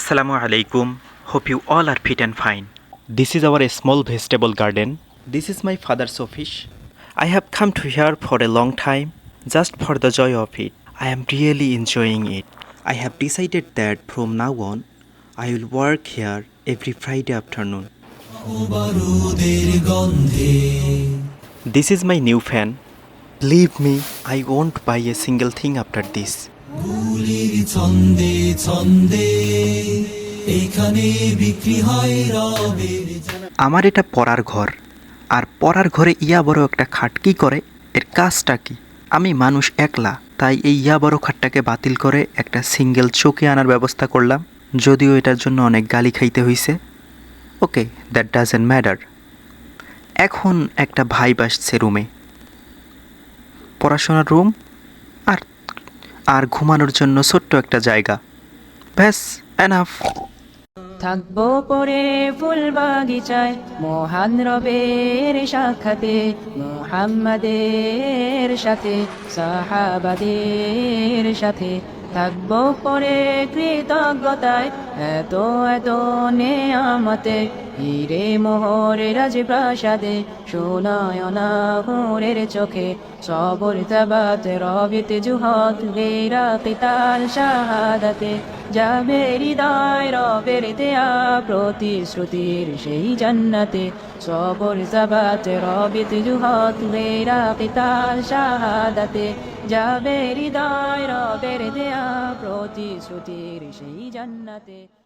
Assalamu alaikum. Hope you all are fit and fine. This is our small vegetable garden. This is my father's office. I have come to here for a long time just for the joy of it. I am really enjoying it. I have decided that from now on I will work here every Friday afternoon. This is my new fan. Believe me, I won't buy a single thing after this. এখানে বিক্রি আমার এটা পড়ার ঘর। আর পড়ার ঘরে ইয়া বড় একটা খাট কি করে? এর কাজটা কি? আমি মানুষ একলা, তাই এই ইয়া বড় খাটটাকে বাতিল করে একটা সিঙ্গেল চোখে আনার ব্যবস্থা করলাম। যদিও এটার জন্য অনেক গালি খাইতে হইছে। Okay, that doesn't matter. এখন একটা ভাই আসছে রুমে। পড়াশোনার রুম আর আর ঘুমানোর জন্য ছোট্ট একটা জায়গা। ব্যাস এনাফ থাকব পরে ফুল বাগিচায় মহান রবের সাক্ষাতে, মোহাম্মদের সাথে, সাহাবাদের সাথে থাকব পরে কৃতজ্ঞতায়। এত এত নেয়ামতে হিরে মোহরে রাজপ্রাসাদে সোনায়না হোরের চোখে, সবর তাবাত রবিত জুহত গেরা কিতাল শাহাদাতে, যাবে হৃদয় রবের দেয়া প্রতিশ্রুতির সেই জান্নাতে, সবর সাবাত রবিত জুহত গেরা কিতাল শাহাদাতে, যাবে হৃদয় রবের দেয়া প্রতিশ্রুতির সেই জান্নাতে।